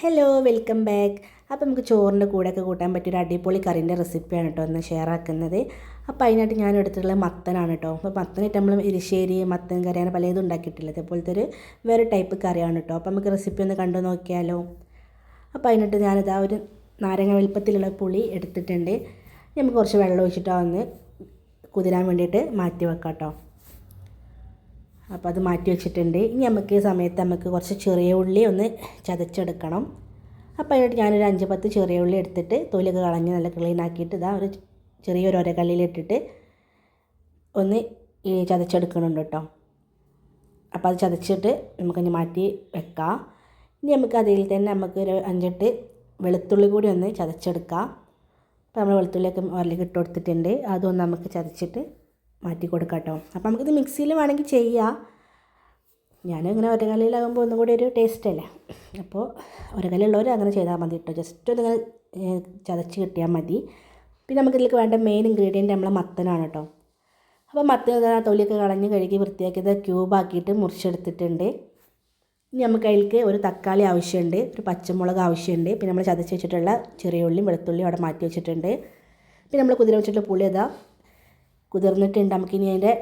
Hello welcome back അപ്പോൾ നമുക്ക് ചോറിന്റെ കൂടെയൊക്കെ കൂട്ടാൻ പറ്റിയൊരു അടിപൊളി കറിന്റെ റെസിപ്പിയാണ് കേട്ടോ ഒന്ന് ഷെയർ ആക്കുന്നത്. അപ്പോൾ അതിനായിട്ട് ഞാൻ എടുത്തിട്ടുള്ള മത്തനാണ് കേട്ടോ അപ്പോൾ മത്തനായിട്ട് നമ്മൾ ഇരിശ്ശേരി മത്തൻ കറി അങ്ങനെ പലതും ഉണ്ടാക്കിയിട്ടില്ല. അതേപോലത്തെ ഒരു വേറെ ടൈപ്പ് കറിയാണ് കേട്ടോ അപ്പോൾ നമുക്ക് റെസിപ്പി ഒന്ന് കണ്ടു നോക്കിയാലോ. അപ്പോൾ അതിനായിട്ട് ഞാനിതാ ഒരു നാരങ്ങ വലുപ്പത്തിലുള്ള പുളി എടുത്തിട്ടുണ്ട്. നമുക്ക് കുറച്ച് വെള്ളം ഒഴിച്ചിട്ട് ഒന്ന് കുതിരാൻ വേണ്ടിയിട്ട് മാറ്റി വെക്കാം കേട്ടോ അപ്പോൾ അത് മാറ്റി വെച്ചിട്ടുണ്ട്. ഇനി നമുക്ക് സമയത്ത് നമുക്ക് കുറച്ച് ചെറിയ ഉള്ളി ഒന്ന് ചതച്ചെടുക്കണം. അപ്പോൾ അതിനായിട്ട് ഞാനൊരു അഞ്ച് പത്ത് ചെറിയ ഉള്ളി എടുത്തിട്ട് തൊലിയൊക്കെ കളഞ്ഞ് നല്ല ക്ലീൻ ആക്കിയിട്ട് ഇതാ ഒരു ചെറിയൊരു ഒരകല്ലിലിട്ടിട്ട് ഒന്ന് ചതച്ചെടുക്കണുണ്ട് കേട്ടോ. അപ്പോൾ അത് ചതച്ചിട്ട് നമുക്കൊന്ന് മാറ്റി വെക്കാം. ഇനി നമുക്ക് അതിൽ തന്നെ നമുക്ക് ഒരു അഞ്ചെട്ട് വെളുത്തുള്ളി കൂടി ഒന്ന് ചതച്ചെടുക്കാം. അപ്പോൾ നമ്മൾ വെളുത്തുള്ളിയൊക്കെ ഉരലേക്ക് ഇട്ട് കൊടുത്തിട്ടുണ്ട്. അതൊന്ന് നമുക്ക് ചതച്ചിട്ട് മാറ്റി കൊടുക്കാം കേട്ടോ അപ്പോൾ നമുക്കിത് മിക്സിയിൽ വേണമെങ്കിൽ ചെയ്യാം. ഞാനിങ്ങനെ ഒരകല്ലിലാകുമ്പോൾ ഒന്നും കൂടി ഒരു ടേസ്റ്റ് അല്ലേ? അപ്പോൾ ഒരകല്ലുള്ളവർ അങ്ങനെ ചെയ്താൽ മതി കേട്ടോ ജസ്റ്റ് ഒന്ന് ചതച്ച് കിട്ടിയാൽ മതി. പിന്നെ നമുക്കിതിലേക്ക് വേണ്ട മെയിൻ ഇൻഗ്രീഡിയന്റ് നമ്മളെ മത്തനാണ് കേട്ടോ അപ്പോൾ മത്തൻ തൊലിയൊക്കെ കളഞ്ഞ് കഴുകി വൃത്തിയാക്കിയത് ക്യൂബാക്കിയിട്ട് മുറിച്ചെടുത്തിട്ടുണ്ട്. ഇനി നമുക്ക് അതിലേക്ക് ഒരു തക്കാളി ആവശ്യമുണ്ട് ഒരു പച്ചമുളക് ആവശ്യമുണ്ട്. പിന്നെ നമ്മൾ ചതച്ച് വെച്ചിട്ടുള്ള ചെറിയ ഉള്ളിയും വെളുത്തുള്ളിയും അവിടെ മാറ്റി വെച്ചിട്ടുണ്ട്. പിന്നെ നമ്മൾ കുതിര വെച്ചിട്ടുള്ള പുളി അതാ കുതിർന്നിട്ടുണ്ട്. നമുക്കിനി അതിന്റെ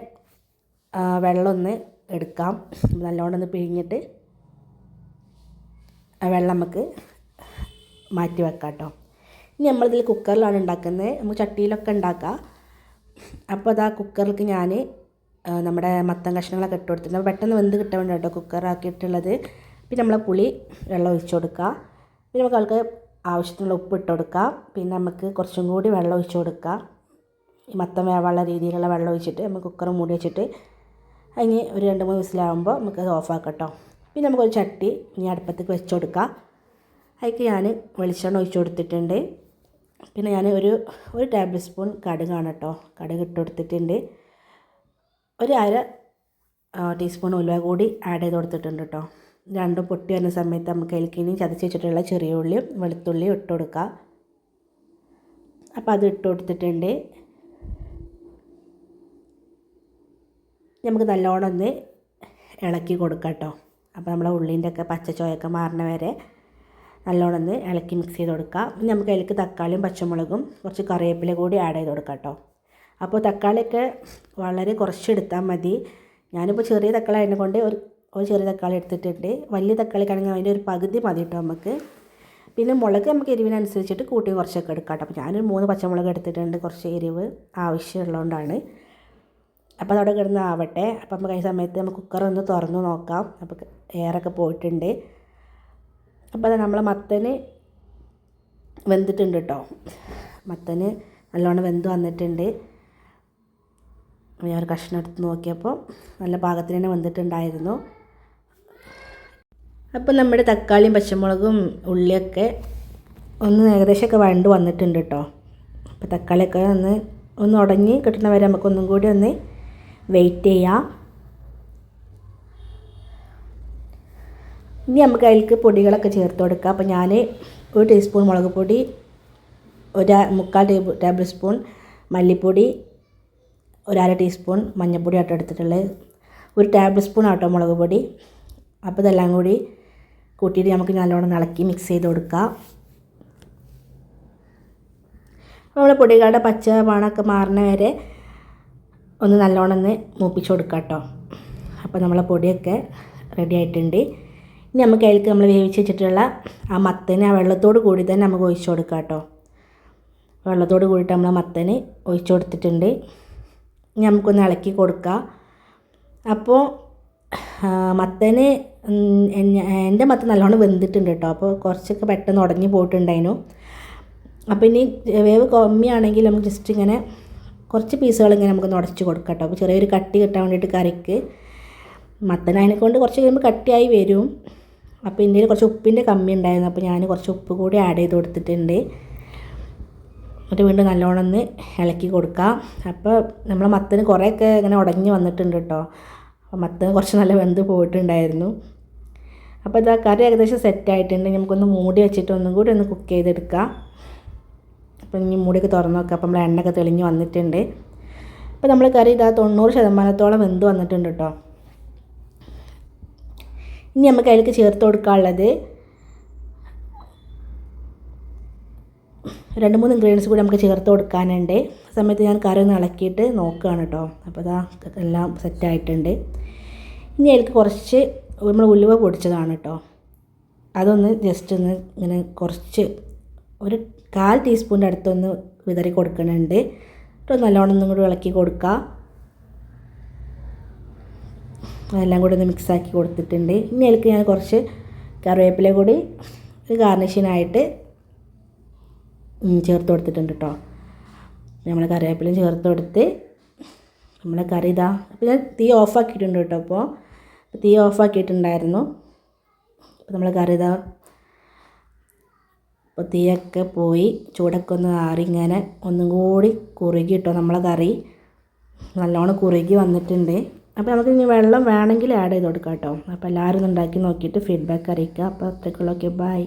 വെള്ളം ഒന്ന് എടുക്കാം. നല്ലോണം ഒന്ന് പിഴിഞ്ഞിട്ട് ആ വെള്ളം നമുക്ക് മാറ്റി വെക്കാം കേട്ടോ. ഇനി നമ്മളിതിൽ കുക്കറിലാണ് ഉണ്ടാക്കുന്നത്. നമുക്ക് ചട്ടിയിലൊക്കെ ഉണ്ടാക്കാം. അപ്പോൾ അതാ കുക്കറിലേക്ക് ഞാൻ നമ്മുടെ മത്തൻ കഷ്ണങ്ങളൊക്കെ ഇട്ട് കൊടുത്തിട്ടുണ്ട്. പെട്ടെന്ന് വെന്ത് കിട്ടാൻ വേണ്ടി കേട്ടോ കുക്കറാക്കിയിട്ടുള്ളത്. പിന്നെ നമ്മളെ പുളി വെള്ളം ഒഴിച്ച് കൊടുക്കുക പിന്നെ നമുക്ക് ആൾക്ക് ആവശ്യത്തിനുള്ള ഉപ്പ് ഇട്ട് കൊടുക്കാം. പിന്നെ നമുക്ക് കുറച്ചും കൂടി വെള്ളം ഒഴിച്ച് കൊടുക്കാം. ഈ മത്തൻ വേവാനുള്ള രീതിയിലുള്ള വെള്ളം ഒഴിച്ചിട്ട് നമുക്ക് കുക്കർ മൂടി വെച്ചിട്ട് അതിന് ഒരു രണ്ട് മൂന്ന് വിസിലാകുമ്പോൾ നമുക്ക് അത് ഓഫാക്കാം കേട്ടോ പിന്നെ നമുക്കൊരു ചട്ടി ഇനി അടുപ്പത്തേക്ക് വെച്ച് കൊടുക്കാം അതിലേക്ക് ഞാൻ വെളിച്ചെണ്ണ ഒഴിച്ച് കൊടുത്തിട്ടുണ്ട്. പിന്നെ ഞാൻ ഒരു ഒരു ടേബിൾ സ്പൂൺ കടുകാണ് കേട്ടോ. കടുക് ഇട്ട് കൊടുത്തിട്ടുണ്ട്. ഒരു അര ടീസ്പൂൺ ഉലുവ കൂടി ആഡ് ചെയ്ത് കൊടുത്തിട്ടുണ്ട് കേട്ടോ. രണ്ടും പൊട്ടി വരുന്ന സമയത്ത് നമുക്ക് അതിൽക്കിനി ചതച്ച് വെച്ചിട്ടുള്ള ചെറിയ ഉള്ളിയും വെളുത്തുള്ളിയും ഇട്ട് കൊടുക്കുക അപ്പോൾ അത് ഇട്ട് കൊടുത്തിട്ടുണ്ട്. നമുക്ക് നല്ലോണം ഒന്ന് ഇളക്കി കൊടുക്കാം കേട്ടോ. അപ്പോൾ നമ്മളെ ഉള്ളിന്റെ ഒക്കെ പച്ച ചോയൊക്കെ മാറണ വരെ നല്ലോണം ഒന്ന് ഇളക്കി മിക്സ് ചെയ്ത് കൊടുക്കാം. പിന്നെ നമുക്ക് അതിലേക്ക് തക്കാളിയും പച്ചമുളകും കുറച്ച് കറിവേപ്പില കൂടി ആഡ് ചെയ്ത് കൊടുക്കാം കേട്ടോ. അപ്പോൾ തക്കാളിയൊക്കെ വളരെ കുറച്ചെടുത്താൽ മതി. ഞാനിപ്പോൾ ചെറിയ തക്കാളി അതിനെ കൊണ്ട് ഒരു ഒരു ചെറിയ തക്കാളി എടുത്തിട്ടുണ്ട്. വലിയ തക്കാളി തക്കാളിക്കാണെങ്കിൽ അതിന്റെ ഒരു പകുതി മതി കേട്ടോ നമുക്ക്. പിന്നെ മുളക് നമുക്ക് എരിവിനനുസരിച്ചിട്ട് കൂട്ടി കുറച്ചൊക്കെ എടുക്കാം കേട്ടോ. അപ്പോൾ ഞാനൊരു മൂന്ന് പച്ചമുളക് എടുത്തിട്ടുണ്ട് കുറച്ച് എരിവ് ആവശ്യമുള്ളതുകൊണ്ടാണ്. അപ്പോൾ അതവിടെ കിടന്ന് ആവട്ടെ അപ്പോൾ നമുക്ക് ഈ സമയത്ത് നമുക്ക് കുക്കർ ഒന്ന് തുറന്ന് നോക്കാം. അപ്പോൾ എയറൊക്കെ പോയിട്ടുണ്ട്. അപ്പോൾ അത് നമ്മളെ മത്തന് വെന്തിട്ടുണ്ട് കേട്ടോ മത്തന് നല്ലോണം വെന്ത് വന്നിട്ടുണ്ട്. ഞാൻ ഒരു കഷ്ണം എടുത്ത് നോക്കിയപ്പോൾ നല്ല പാകത്തിന് തന്നെ വെന്തിട്ടുണ്ടായിരുന്നു. അപ്പോൾ നമ്മുടെ തക്കാളിയും പച്ചമുളകും ഉള്ളിയൊക്കെ ഒന്ന് ഏകദേശമൊക്കെ വണ്ട് വന്നിട്ടുണ്ട് കേട്ടോ അപ്പോൾ തക്കാളിയൊക്കെ ഒന്ന് ഒന്ന് ഉടഞ്ഞ് കിട്ടുന്ന വരെ നമുക്കൊന്നും കൂടി ഒന്ന് വെയിറ്റ് ചെയ്യാം. ഇനി നമുക്ക് അതിലേക്ക് പൊടികളൊക്കെ ചേർത്ത് കൊടുക്കാം. അപ്പോൾ ഞാൻ ഒരു ടീസ്പൂൺ മുളക് പൊടി ഒരു മുക്കാൽ ടേബിൾ ടേബിൾ സ്പൂൺ മല്ലിപ്പൊടി ഒരു അര ടീസ്പൂൺ മഞ്ഞൾപ്പൊടി ആട്ടോ എടുത്തിട്ടുള്ളത്. ഒരു ടേബിൾ സ്പൂൺ ആട്ടോ മുളക് പൊടി. അപ്പോൾ ഇതെല്ലാം കൂടി കൂട്ടിയിട്ട് നമുക്ക് നല്ലോണം ഇളക്കി മിക്സ് ചെയ്ത് കൊടുക്കാം. നമ്മൾ പൊടികളുടെ പച്ച മണമൊക്കെ മാറുന്ന വരെ ഒന്ന് നല്ലോണം ഒന്ന് മൂപ്പിച്ച് കൊടുക്കാം കേട്ടോ. അപ്പോൾ നമ്മളെ പൊടിയൊക്കെ റെഡി ആയിട്ടുണ്ട്. ഇനി നമുക്ക് അതിലേക്ക് നമ്മൾ വേവിച്ച് വെച്ചിട്ടുള്ള ആ മത്തന് ആ വെള്ളത്തോട് കൂടി തന്നെ നമുക്ക് ഒഴിച്ചു കൊടുക്കാം കേട്ടോ. വെള്ളത്തോട് കൂടിയിട്ട് നമ്മൾ മത്തന് ഒഴിച്ചു കൊടുത്തിട്ടുണ്ട്. ഇനി നമുക്കൊന്ന് ഇളക്കി കൊടുക്കാം. അപ്പോൾ മത്തന് എന്റെ മത്തൻ നല്ലോണം വെന്തിട്ടുണ്ട് കേട്ടോ. അപ്പോൾ കുറച്ചൊക്കെ പെട്ടെന്ന് ഉടഞ്ഞു പോയിട്ടുണ്ടായിരുന്നു. അപ്പോൾ ഇനി വേവ് കമ്മിയാണെങ്കിൽ നമുക്ക് ജസ്റ്റ് ഇങ്ങനെ കുറച്ച് പീസുകൾ ഇങ്ങനെ നമുക്ക് ഉടച്ച് കൊടുക്കാം കേട്ടോ. അപ്പോൾ ചെറിയൊരു കട്ടി കിട്ടാൻ വേണ്ടിയിട്ട് കറിക്ക്. മത്തൻ അതിനെ കൊണ്ട് കുറച്ച് കഴിയുമ്പോൾ കട്ടിയായി വരും. അപ്പോൾ ഇന്ത്യയിൽ കുറച്ച് ഉപ്പിന്റെ കമ്മി ഉണ്ടായിരുന്നു. അപ്പോൾ ഞാൻ കുറച്ച് ഉപ്പ് കൂടി ആഡ് ചെയ്ത് കൊടുത്തിട്ടുണ്ട്. എന്നിട്ട് വീണ്ടും നല്ലോണം ഒന്ന് ഇളക്കി കൊടുക്കാം. അപ്പോൾ നമ്മളെ മത്തന് കുറേയൊക്കെ ഇങ്ങനെ ഉടഞ്ഞ് വന്നിട്ടുണ്ട് കേട്ടോ. അപ്പോൾ മത്തന് കുറച്ച് നല്ല വെന്ത് പോയിട്ടുണ്ടായിരുന്നു. അപ്പോൾ ഇതാ കറി ഏകദേശം സെറ്റായിട്ടുണ്ട് നമുക്കൊന്ന് മൂടി വെച്ചിട്ട് ഒന്നും കൂടി ഒന്ന് കുക്ക് ചെയ്തെടുക്കാം. അപ്പോൾ ഇനി മൂടിയൊക്കെ തുറന്ന് നോക്കുക അപ്പോൾ നമ്മൾ എണ്ണയൊക്കെ തെളിഞ്ഞ് വന്നിട്ടുണ്ട്. അപ്പോൾ നമ്മൾ കറി ഇതാ തൊണ്ണൂറ് ശതമാനത്തോളം വെന്ത് വന്നിട്ടുണ്ട് കേട്ടോ. ഇനി നമുക്ക് അതിലേക്ക് ചേർത്ത് കൊടുക്കാനുള്ളത് രണ്ട് മൂന്ന് ഇൻഗ്രീഡിയൻസ് കൂടി നമുക്ക് ചേർത്ത് കൊടുക്കാനുണ്ട്. ആ സമയത്ത് ഞാൻ കറി ഒന്ന് ഇളക്കിയിട്ട് നോക്കുകയാണ് കേട്ടോ. അപ്പോൾ ഇതാ എല്ലാം സെറ്റായിട്ടുണ്ട് ഇനി അതിലേക്ക് കുറച്ച് നമ്മൾ ഉലുവ പൊടിച്ചതാണ് കേട്ടോ. അതൊന്ന് ജസ്റ്റ് ഒന്ന് ഇങ്ങനെ കുറച്ച് ഒരു കാൽ ടീസ്പൂണിന്റെ അടുത്തൊന്ന് വിതറി കൊടുക്കുന്നുണ്ട് എന്നിട്ട് നല്ലോണം ഒന്നും കൂടി ഇളക്കി കൊടുക്കുക അതെല്ലാം കൂടി ഒന്ന് മിക്സാക്കി കൊടുത്തിട്ടുണ്ട്. ഇനി അതിലേക്ക് ഞാൻ കുറച്ച് കറിവേപ്പില കൂടി ഒരു ഗാർണിഷിനായിട്ട് ചേർത്ത് കൊടുത്തിട്ടുണ്ട് കേട്ടോ നമ്മൾ കറിവേപ്പിലയും ചേർത്ത് കൊടുത്ത് നമ്മളെ കറി ഇതാ. അപ്പോൾ ഞാൻ തീ ഓഫാക്കിയിട്ടുണ്ട് കേട്ടോ അപ്പോൾ തീ ഓഫാക്കിയിട്ടുണ്ടായിരുന്നു അപ്പോൾ നമ്മൾ കറി ഇതാ അപ്പോൾ തീയൊക്കെ പോയി ചൂടൊക്കെ ഒന്ന് ആറി ഇങ്ങനെ ഒന്നും കൂടി കുറുകി ഇട്ടോ നമ്മളെ കറി. നല്ലോണം കുറുകി വന്നിട്ടുണ്ട്. അപ്പോൾ നമുക്ക് ഇനി വെള്ളം വേണമെങ്കിൽ ആഡ് ചെയ്ത് കൊടുക്കാം കേട്ടോ. അപ്പോൾ എല്ലാവരും ഉണ്ടാക്കി നോക്കിയിട്ട് ഫീഡ്ബാക്ക് അറിയിക്കുക. അപ്പോൾ അത്രയ്ക്കുള്ളൊക്കെ ബൈ